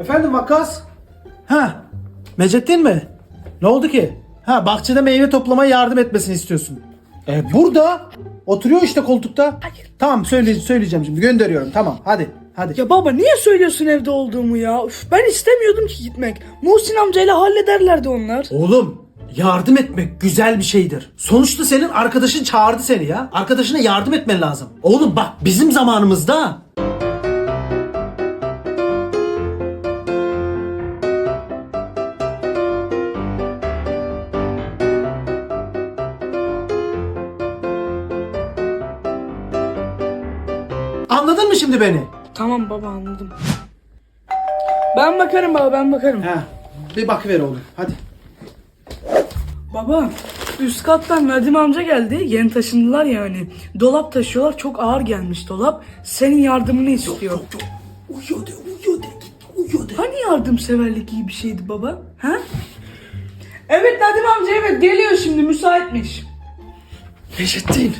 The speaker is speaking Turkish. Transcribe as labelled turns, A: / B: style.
A: Efendim Vakkas? Ha. Mecettin mi? Ne oldu ki? Ha bahçede meyve toplamaya yardım etmesini istiyorsun. E burada. Oturuyor işte koltukta. Tamam söyle, söyleyeceğim şimdi gönderiyorum tamam hadi hadi.
B: Ya baba niye söylüyorsun evde olduğumu ya? Üf, ben istemiyordum ki gitmek. Muhsin amcayla hallederlerdi onlar.
A: Oğlum yardım etmek güzel bir şeydir. Sonuçta senin arkadaşın çağırdı seni ya. Arkadaşına yardım etmen lazım. Oğlum bak bizim zamanımızda Anladın mı şimdi beni?
B: Tamam baba anladım. Ben bakarım baba ben bakarım.
A: He. Bir bakıver oğlum hadi.
B: Baba üst kattan Nadim amca geldi. Yeni taşındılar yani. Dolap taşıyorlar. Çok ağır gelmiş dolap. Senin yardımını istiyor.
A: Uyuyor de uyuyor de uyuyor de.
B: Hani yardımseverlik iyi bir şeydi baba? Ha? Evet Nadim amca evet geliyor şimdi müsaitmiş.
A: Necettin